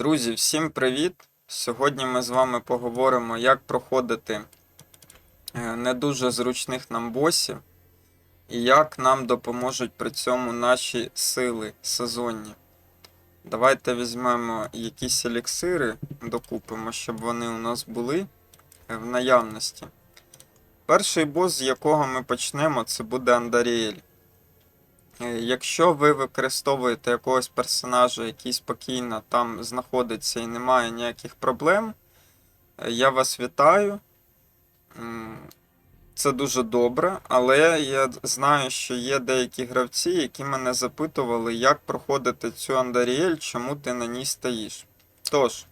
Друзі, всім привіт! Сьогодні ми з вами поговоримо, як проходити е, не дуже зручних нам босів і як нам допоможуть при цьому наші сили сезонні. Давайте візьмемо якісь еліксири, докупимо, щоб вони у нас були е, в наявності. Перший бос, з якого ми почнемо, це буде Андаріель. Е, Якщо ви використовуєте якогось персонажа, який спокійно там знаходиться і немає ніяких проблем, е, я вас вітаю. Це дуже добре, але я знаю, що є деякі гравці, які мене запитували, як проходити цю Андаріель, чому ти на ній стоїш. Тож,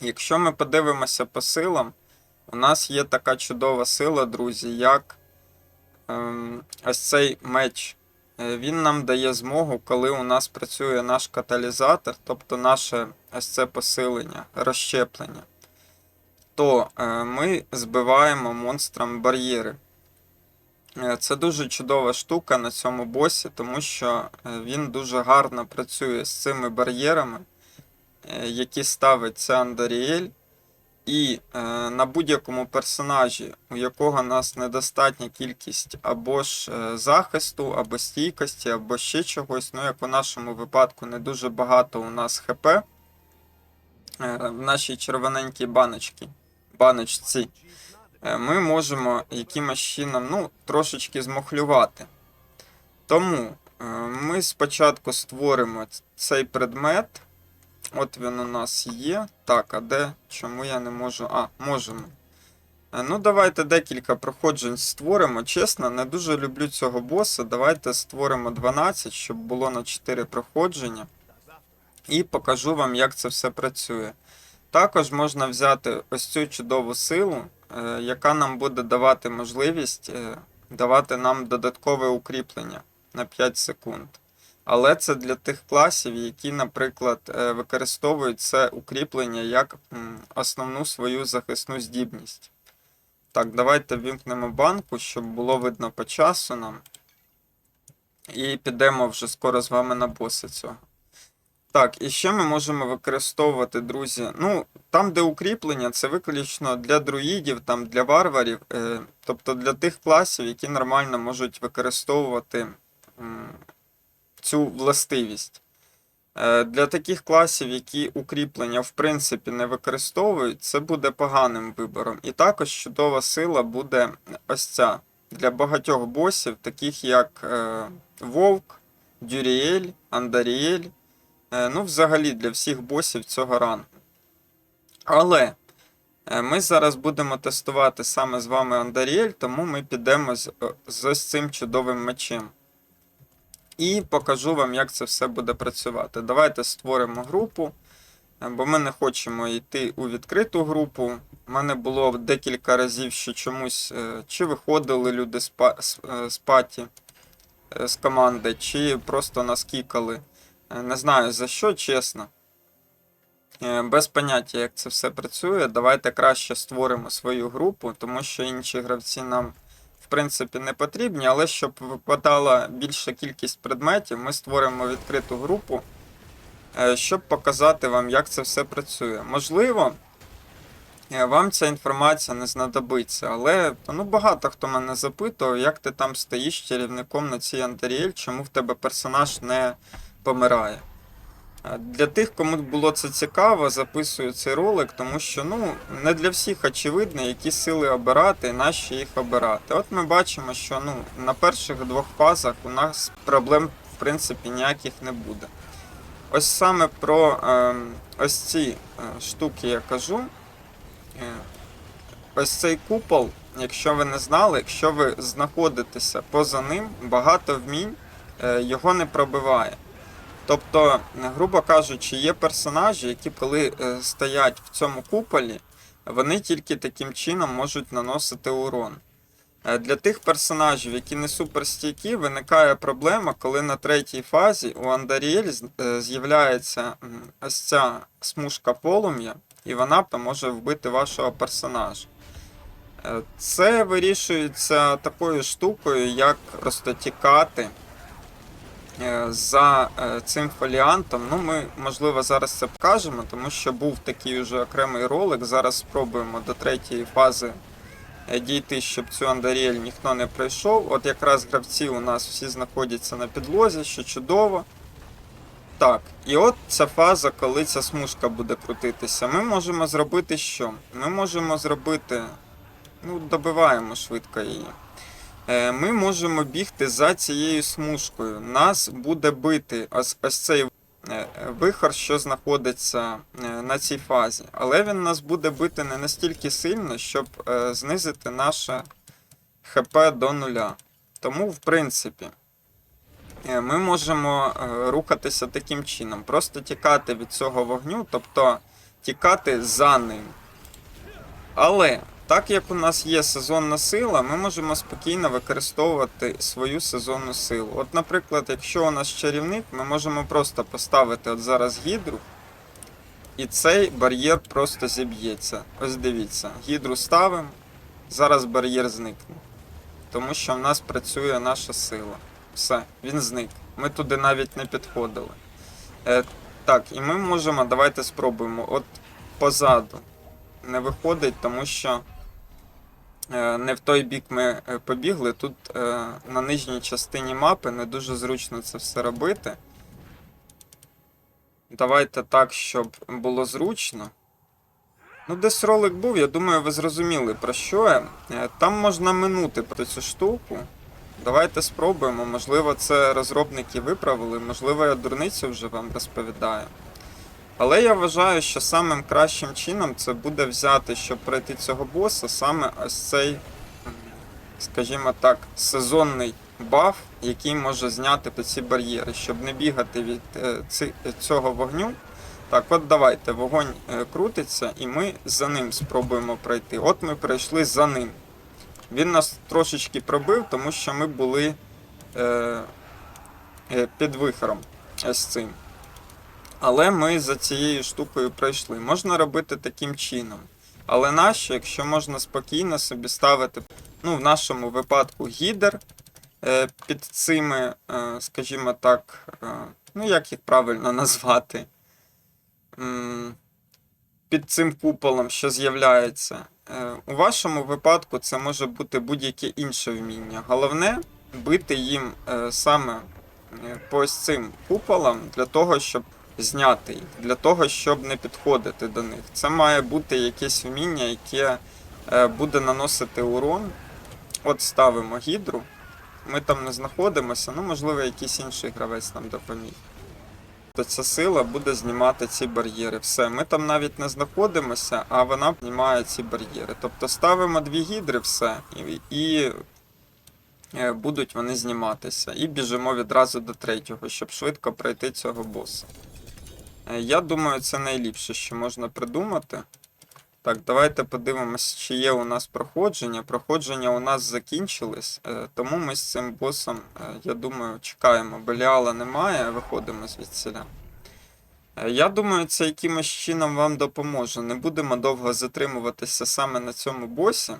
якщо ми подивимося по силам, у нас є така чудова сила, друзі, як ем, ось цей меч. Е, Він нам дає змогу, коли у нас працює наш каталізатор, тобто наше ось це посилення, розщеплення, то е, ми збиваємо монстрам бар'єри. Е, Це дуже чудова штука на цьому босі, тому що він дуже гарно працює з цими бар'єрами, які ставить ця Андаріель. І е, на будь-якому персонажі, у якого нас недостатня кількість або ж е, захисту, або стійкості, або ще чогось, ну як у нашому випадку не дуже багато у нас ХП е, в нашій червоненькій баночці, баночці, е, ми можемо якимось чином ну, трошечки змохлювати. Тому е, ми спочатку створимо цей предмет. От він у нас є. Так, а де? Чому я не можу? А, можемо. Е, Ну, давайте декілька проходжень створимо. Чесно, не дуже люблю цього боса. Давайте створимо 12, щоб було на 4 проходження. І покажу вам, як це все працює. Також можна взяти ось цю чудову силу, е, яка нам буде давати можливість е, давати нам додаткове укріплення на 5 секунд. Але це для тих класів, які, наприклад, е, використовують це укріплення як основну свою захисну здібність. Так, давайте вімкнемо банку, щоб було видно по часу нам. І підемо вже скоро з вами на боса цього. Так, і ще ми можемо використовувати, друзі. Ну, там, де укріплення, це виключно для друїдів, там для варварів, е, тобто для тих класів, які нормально можуть використовувати. Цю властивість. Е, Для таких класів, які укріплення в принципі не використовують, це буде поганим вибором. І також чудова сила буде ось ця. Для багатьох босів, таких як е, Вовк, Дюріель, Андаріель. Е, ну, взагалі для всіх босів цього рангу. Але ми зараз будемо тестувати саме з вами Андаріель, тому ми підемо з, з ось цим чудовим мечем. І покажу вам, як це все буде працювати. Давайте створимо групу, е, бо ми не хочемо йти у відкриту групу. У мене було декілька разів, що чомусь е, чи виходили люди з, е, паті з команди, чи просто нас кікали. Е, Не знаю за що, чесно. Без поняття, як це все працює. Давайте краще створимо свою групу, тому що інші гравці нам в принципі, не потрібні, але щоб випадала більша кількість предметів, ми створимо відкриту групу, е, щоб показати вам, як це все працює. Можливо, е, вам ця інформація не знадобиться, але ну, багато хто мене запитував, як ти там стоїш чарівником на цій Антаріель, чому в тебе персонаж не помирає. Для тих, кому було це цікаво, записую цей ролик, тому що ну, не для всіх очевидно, які сили обирати і нащо їх обирати. От ми бачимо, що ну, на перших двох фазах у нас проблем в принципі ніяких не буде. Ось саме про е, ось ці е, штуки я кажу. Е, ось цей купол, якщо ви не знали, якщо ви знаходитеся поза ним, багато вмінь е, його не пробиває. Тобто, грубо кажучи, є персонажі, які коли е, стоять в цьому куполі, вони тільки таким чином можуть наносити урон. Е, Для тих персонажів, які не суперстійкі, виникає проблема, коли на третій фазі у Андаріель е, з'являється ось ця смужка полум'я, і вона може вбити вашого персонажа. Е, Це вирішується такою штукою, як просто тікати е, за е, цим фоліантом. Ну, ми, можливо, зараз це покажемо, тому що був такий уже окремий ролик. Зараз спробуємо до третьої фази е, дійти, щоб цю Андаріель ніхто не пройшов. От якраз гравці у нас всі знаходяться на підлозі, що чудово. Так, і от ця фаза, коли ця смужка буде крутитися. Ми можемо зробити що? Ми можемо зробити. Ну, добиваємо швидко її. Е, Ми можемо бігти за цією смужкою. Нас буде бити ось, ось цей е, вихор, що знаходиться е, на цій фазі. Але він нас буде бити не настільки сильно, щоб знизити наше ХП до нуля. Тому, в принципі, ми можемо рухатися таким чином. Просто тікати від цього вогню, тобто тікати за ним. Але так як у нас є сезонна сила, ми можемо спокійно використовувати свою сезонну силу. От, наприклад, якщо у нас чарівник, ми можемо просто поставити от зараз гідру, і цей бар'єр просто зіб'ється. Ось дивіться, гідру ставимо, зараз бар'єр зникне. Тому що в нас працює наша сила. Все, він зник. Ми туди навіть не підходили. Е, так, і ми можемо, давайте спробуємо. От позаду не виходить, тому що не в той бік ми е, побігли. Тут е, на нижній частині мапи не дуже зручно це все робити. Давайте так, щоб було зручно. Ну, десь ролик був, я думаю, ви зрозуміли про що я. Е, Там можна минути про цю штуку. Давайте спробуємо. Можливо, це розробники виправили, можливо, я дурницю вже вам розповідаю. Але я вважаю, що самим кращим чином це буде взяти, щоб пройти цього боса, саме ось цей, скажімо так, сезонний баф, який може зняти ці бар'єри, щоб не бігати від е, цього вогню. Так, от давайте, вогонь е, крутиться, і ми за ним спробуємо пройти. От ми пройшли за ним. Він нас трошечки пробив, тому що ми були е, е, під вихором ось цим. Але ми за цією штукою пройшли. Можна робити таким чином. Але нащо, якщо можна спокійно собі ставити, ну, в нашому випадку гідер е, під цими, е, скажімо так, е, ну як їх правильно назвати? Під цим куполом, що з'являється. У вашому випадку це може бути будь-яке інше вміння. Головне бити їм саме по ось цим куполам для того, щоб зняти їх, для того, щоб не підходити до них. Це має бути якесь вміння, яке е, буде наносити урон. От ставимо гідру. Ми там не знаходимося, ну можливо, якийсь інший гравець нам допоміг. То ця сила буде знімати ці бар'єри. Все, ми там навіть не знаходимося, а вона знімає ці бар'єри. Тобто ставимо дві гідри, все, і, і е, будуть вони зніматися. І біжимо відразу до третього, щоб швидко пройти цього боса. Е, Я думаю, це найліпше, що можна придумати. Так, давайте подивимось, чи є у нас проходження. Проходження у нас закінчились, е, тому ми з цим босом, е, я думаю, чекаємо. Беліала немає, виходимо звідсіля. Е, Я думаю, це якимось чином вам допоможе. Не будемо довго затримуватися саме на цьому босі.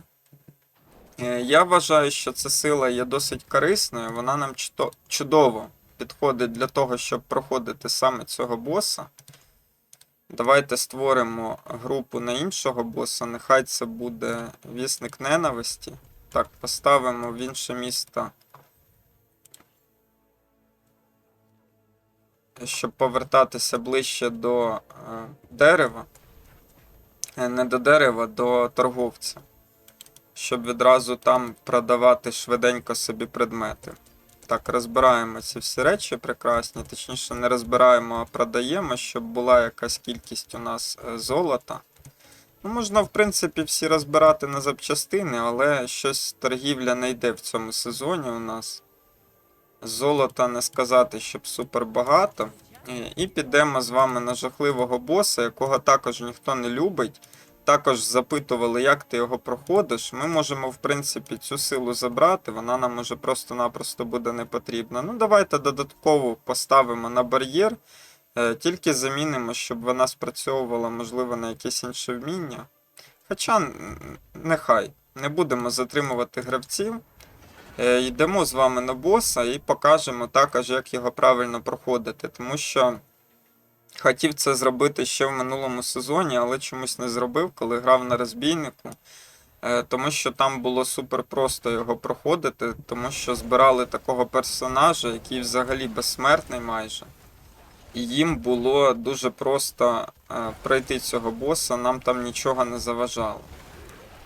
Я вважаю, що ця сила є досить корисною, вона нам чудо- чудово підходить для того, щоб проходити саме цього боса. Давайте створимо групу на іншого боса. Нехай це буде вісник ненависті. Так, поставимо в інше місто. Щоб повертатися ближче до е, дерева. Е, Не до дерева, до торговця. Щоб відразу там продавати швиденько собі предмети. Так, розбираємо ці всі речі прекрасні. Точніше, не розбираємо, а продаємо, щоб була якась кількість у нас е, золота. Ну, можна, в принципі, всі розбирати на запчастини, але щось торгівля не йде в цьому сезоні у нас. Золота не сказати, щоб супер багато. І- І підемо з вами на жахливого боса, якого також ніхто не любить. Також запитували, як ти його проходиш. Ми можемо, в принципі, цю силу забрати, вона нам уже просто-напросто буде не потрібна. Ну, давайте додатково поставимо на бар'єр, е, тільки замінимо, щоб вона спрацьовувала, можливо, на якесь інше вміння. Хоча нехай, не будемо затримувати гравців. Е, Йдемо з вами на боса і покажемо також, як його правильно проходити. Тому що хотів це зробити ще в минулому сезоні, але чомусь не зробив, коли грав на розбійнику. Е, Тому що там було супер просто його проходити, тому що збирали такого персонажа, який взагалі безсмертний майже. І їм було дуже просто е, пройти цього боса, нам там нічого не заважало.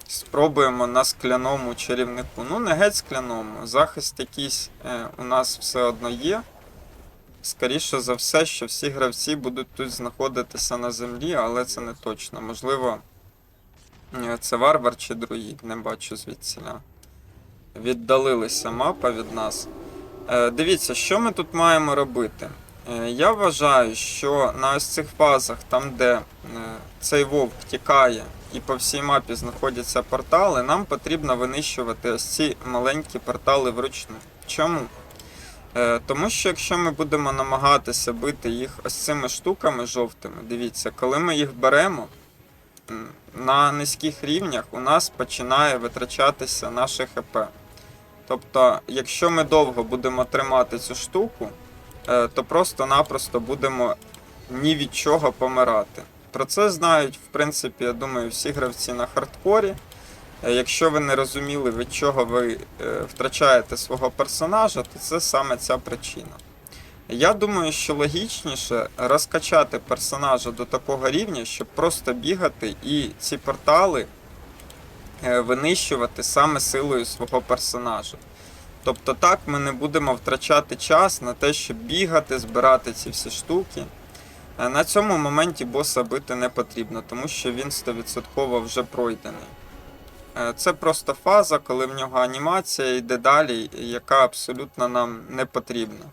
Спробуємо на скляному чарівнику. Ну, не геть скляному. Захист якийсь е, у нас все одно є. Скоріше за все, що всі гравці будуть тут знаходитися на землі, але це не точно. Можливо, е, це варвар чи друїд, не бачу звідсіля. Віддалилися мапа від нас. Е, Дивіться, що ми тут маємо робити. Е, Я вважаю, що на ось цих фазах, там, де цей вовк тікає і по всій мапі знаходяться портали, нам потрібно винищувати ось ці маленькі портали вручну. Чому? Е, Тому що якщо ми будемо намагатися бити їх ось цими штуками жовтими, дивіться, коли ми їх беремо, на низьких рівнях у нас починає витрачатися наше ХП. Тобто, якщо ми довго будемо тримати цю штуку, е, то просто-напросто будемо ні від чого помирати. Про це знають, в принципі, я думаю, всі гравці на хардкорі. Е, Якщо ви не розуміли, від чого ви е, втрачаєте свого персонажа, то це саме ця причина. Я думаю, що логічніше розкачати персонажа до такого рівня, щоб просто бігати і ці портали е, винищувати саме силою свого персонажа. Тобто так ми не будемо втрачати час на те, щоб бігати, збирати ці всі штуки. На цьому моменті боса бити не потрібно, тому що він 100% вже пройдений. Е, Це просто фаза, коли в нього анімація йде далі, яка абсолютно нам не потрібна.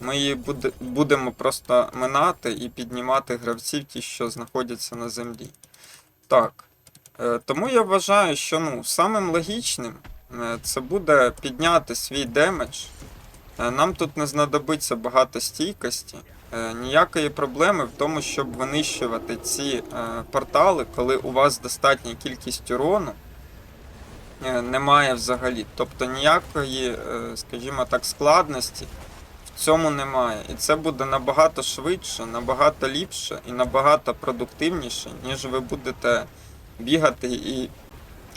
Ми її будемо просто минати і піднімати гравців, ті, що знаходяться на землі. Так. Е, Тому я вважаю, що ну, самим логічним е, це буде підняти свій демедж. Нам тут не знадобиться багато стійкості. Ніякої проблеми в тому, щоб винищувати ці портали, коли у вас достатня кількість урону. Е, Немає взагалі. Тобто ніякої, е, скажімо так, складності в цьому немає. І це буде набагато швидше, набагато ліпше і набагато продуктивніше, ніж ви будете бігати і,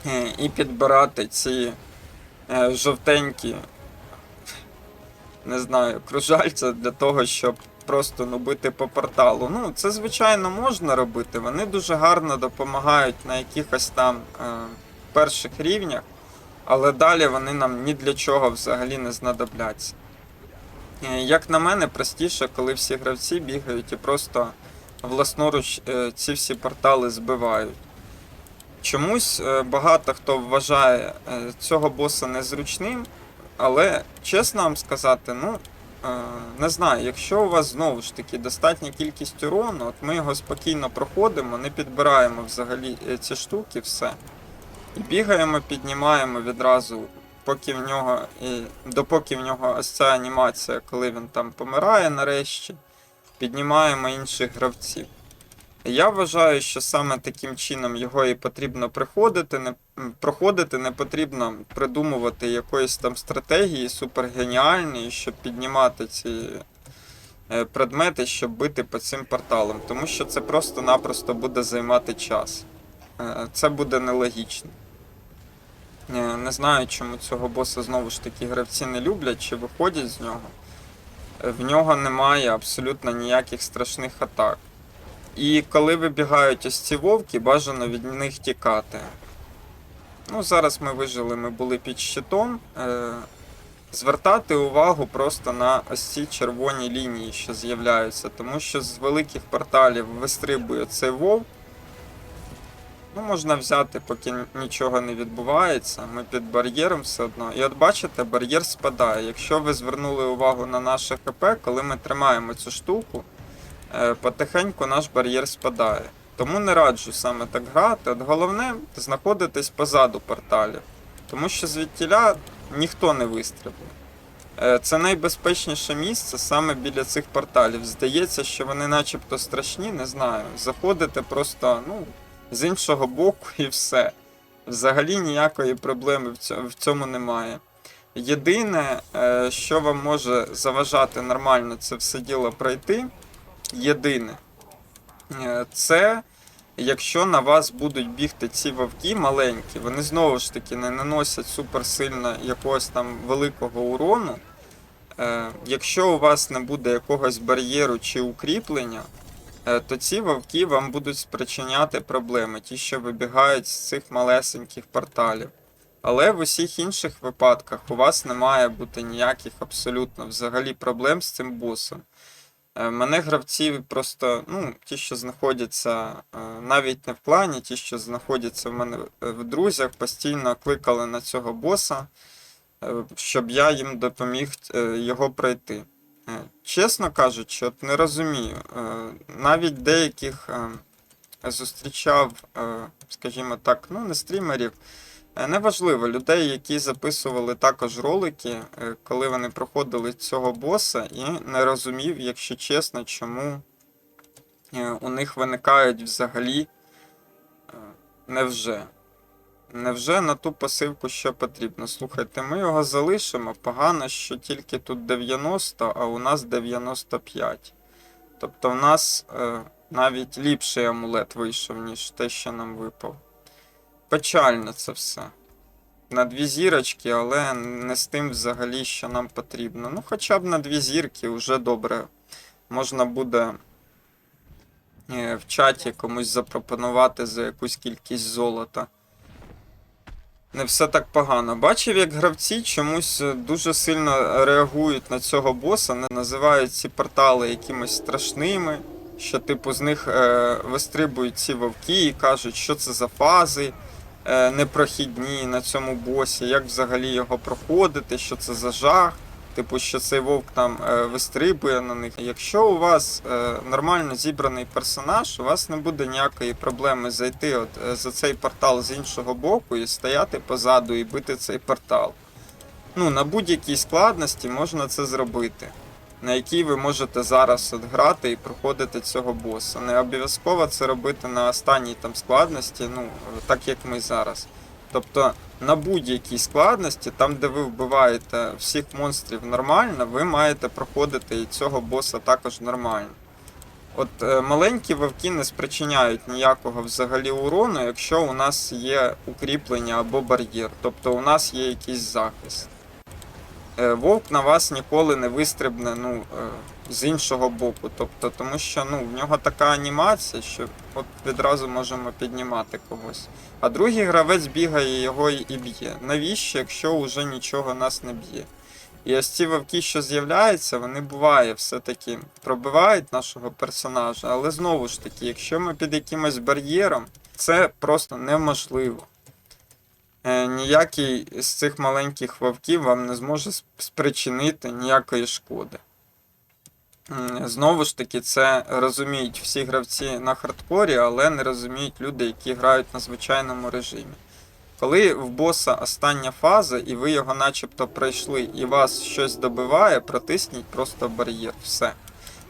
е, і підбирати ці жовтенькі, не знаю, кружальця для того, щоб просто ну, бити по порталу. Ну, це звичайно можна робити. Вони дуже гарно допомагають на якихось там перших рівнях, але далі вони нам ні для чого взагалі не знадобляться. Е, Як на мене, простіше, коли всі гравці бігають і просто власноруч е, ці всі портали збивають. Чомусь е, багато хто вважає цього боса незручним, але чесно вам сказати, ну не знаю, якщо у вас знову ж таки достатня кількість урону, от ми його спокійно проходимо, не підбираємо взагалі ці штуки, все. Бігаємо, піднімаємо відразу, поки в нього, і, допоки в нього ось ця анімація, коли він там помирає нарешті, піднімаємо інших гравців. Я вважаю, що саме таким чином його і потрібно приходити, не, проходити, не потрібно придумувати якоїсь там стратегії супергеніальної, щоб піднімати ці е, предмети, щоб бити по цим порталам, тому що це просто-напросто буде займати час. Е, Це буде нелогічно. Е, Не знаю, чому цього боса знову ж таки гравці не люблять чи виходять з нього. В нього немає абсолютно ніяких страшних атак. І коли вибігають ось ці вовки, бажано від них тікати. Ну, зараз ми вижили, ми були під щитом. Е, звертати увагу просто на ось ці червоні лінії, що з'являються, тому що з великих порталів вистрибує цей вовк. Ну, можна взяти, поки нічого не відбувається. Ми під бар'єром все одно. І от бачите, бар'єр спадає. Якщо ви звернули увагу на наше ХП, коли ми тримаємо цю штуку, е, потихеньку наш бар'єр спадає. Тому не раджу саме так грати. От головне знаходитись позаду порталів. Тому що звідтіля ніхто не вистрибує. Е, Це найбезпечніше місце саме біля цих порталів. Здається, що вони начебто страшні, не знаю. Заходите просто, ну, з іншого боку і все. Взагалі ніякої проблеми в цьому, немає. Єдине, е, що вам може заважати нормально це все діло пройти. Єдине, е, це якщо на вас будуть бігти ці вовки маленькі, вони знову ж таки не наносять суперсильно якогось там великого урону. Е, Якщо у вас не буде якогось бар'єру чи укріплення, то ці вовки вам будуть спричиняти проблеми, ті, що вибігають з цих малесеньких порталів. Але в усіх інших випадках у вас не має бути ніяких абсолютно взагалі проблем з цим босом. Е, Мене гравці просто, ну, ті, що знаходяться е, навіть не в клані, ті, що знаходяться в мене е, в друзях, постійно кликали на цього боса, е, щоб я їм допоміг е, його пройти. Е, Чесно кажучи, от не розумію. Е, Навіть деяких е, зустрічав, скажімо так, ну, не стрімерів, Неважливо, людей, які записували також ролики, коли вони проходили цього боса, і не розумів, якщо чесно, чому у них виникають взагалі невже. Невже на ту пасивку, що потрібно. Слухайте, ми його залишимо. Погано, що тільки тут 90, а у нас 95. Тобто в нас е, навіть ліпший амулет вийшов, ніж те, що нам випав. Печально це все. На дві зірочки, але не з тим взагалі, що нам потрібно. Ну, хоча б на дві зірки вже добре. Можна буде е, в чаті комусь запропонувати за якусь кількість золота. Не все так погано. Бачив, як гравці чомусь е, дуже сильно реагують на цього боса, не називають ці портали якимось страшними, що, типу, з них е, вистрибують ці вовки і кажуть, що це за фази е, непрохідні на цьому босі, як взагалі його проходити, що це за жах. Типу, що цей вовк там е, вистрибує на них. Якщо у вас е, нормально зібраний персонаж, у вас не буде ніякої проблеми зайти от, е, за цей портал з іншого боку і стояти позаду і бити цей портал. Ну, на будь-якій складності можна це зробити, на якій ви можете зараз от грати і проходити цього боса. Не обов'язково це робити на останній там складності, ну, так як ми зараз. Тобто на будь-якій складності, там, де ви вбиваєте всіх монстрів нормально, ви маєте проходити і цього боса також нормально. От е, маленькі вовки не спричиняють ніякого взагалі урону, якщо у нас є укріплення або бар'єр, тобто у нас є якийсь захист. Е, Вовк на вас ніколи не вистрибне ну, е, з іншого боку. Тобто, тому що ну, в нього така анімація, що от відразу можемо піднімати когось. А другий гравець бігає його і б'є. Навіщо, якщо вже нічого нас не б'є? І ось ці вовки, що з'являються, вони буває все-таки пробивають нашого персонажа, але знову ж таки, якщо ми під якимось бар'єром, це просто неможливо. Е, ніякий з цих маленьких вовків вам не зможе спричинити ніякої шкоди. Знову ж таки, це розуміють всі гравці на хардкорі, але не розуміють люди, які грають на звичайному режимі. Коли в боса остання фаза, і ви його начебто пройшли, і вас щось добиває, протисніть просто бар'єр. Все.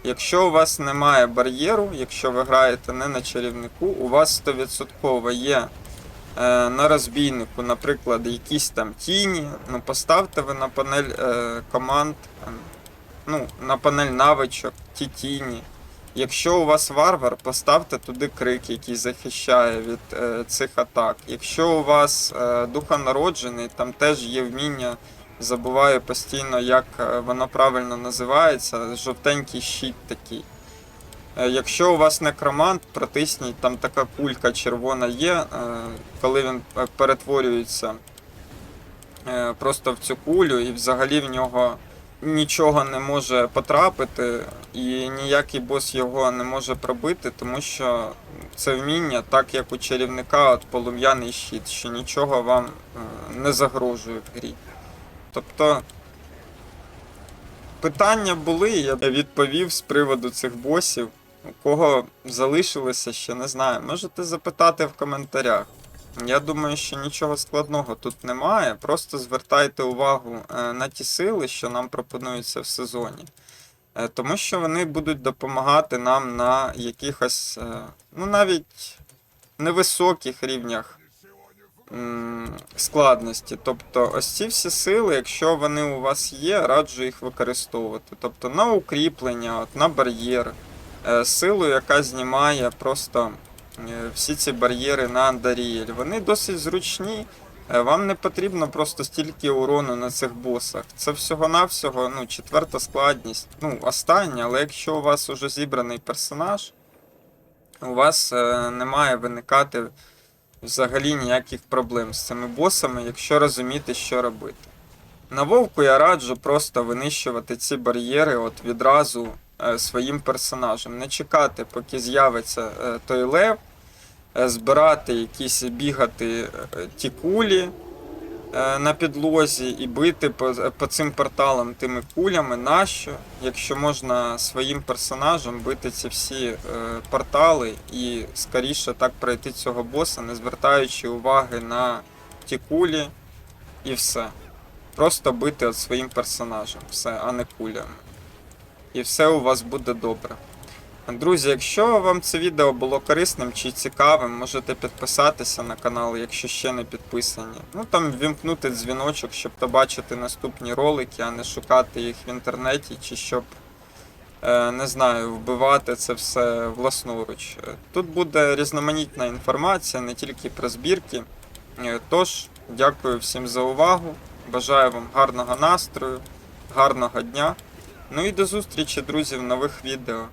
Якщо у вас немає бар'єру, якщо ви граєте не на чарівнику, у вас 100% є е, на розбійнику, наприклад, якісь там тіні. Ну, поставте ви на панель е, команд, е, ну, на панель навичок, ті тіні. Якщо у вас варвар, поставте туди крик, який захищає від е, цих атак. Якщо у вас е, духонароджений, там теж є вміння, забуваю постійно, як е, воно правильно називається, жовтенький щит такий. Е, Якщо у вас некромант, протисніть, там така кулька червона є, е, коли він е, перетворюється е, просто в цю кулю, і взагалі в нього нічого не може потрапити, і ніякий бос його не може пробити, тому що це вміння, так як у чарівника, от полум'яний щит, що нічого вам е, не загрожує в грі. Тобто питання були, я відповів з приводу цих босів. У кого залишилося ще, не знаю. Можете запитати в коментарях. Я думаю, що нічого складного тут немає. Просто звертайте увагу е, на ті сили, що нам пропонуються в сезоні. Е, Тому що вони будуть допомагати нам на якихось, е, ну навіть невисоких рівнях складності. Тобто, ось ці всі сили, якщо вони у вас є, раджу їх використовувати. Тобто на укріплення, на бар'єр, силу, яка знімає просто всі ці бар'єри на Андаріель. Вони досить зручні. Е, Вам не потрібно просто стільки урону на цих босах. Це всього-навсього ну, четверта складність. Ну, остання, але якщо у вас уже зібраний персонаж, у вас е, не має виникати взагалі ніяких проблем з цими босами, якщо розуміти, що робити. На вовку я раджу просто винищувати ці бар'єри от відразу е, своїм персонажем. Не чекати, поки з'явиться е, той лев, е, збирати якісь бігати е, ті кулі е, на підлозі і бити по, по цим порталам тими кулями. Нащо? Якщо можна своїм персонажем бити ці всі е, портали і скоріше так пройти цього боса, не звертаючи уваги на ті кулі і все. Просто бити от своїм персонажем, все, а не кулями. І все у вас буде добре. Друзі, якщо вам це відео було корисним чи цікавим, можете підписатися на канал, якщо ще не підписані. Ну там ввімкнути дзвіночок, щоб побачити наступні ролики, а не шукати їх в інтернеті, чи щоб, е, не знаю, вбивати це все власноруч. Тут буде різноманітна інформація, не тільки про збірки. Е, Тож, дякую всім за увагу. Бажаю вам гарного настрою, гарного дня. Ну і до зустрічі, друзі, в нових відео.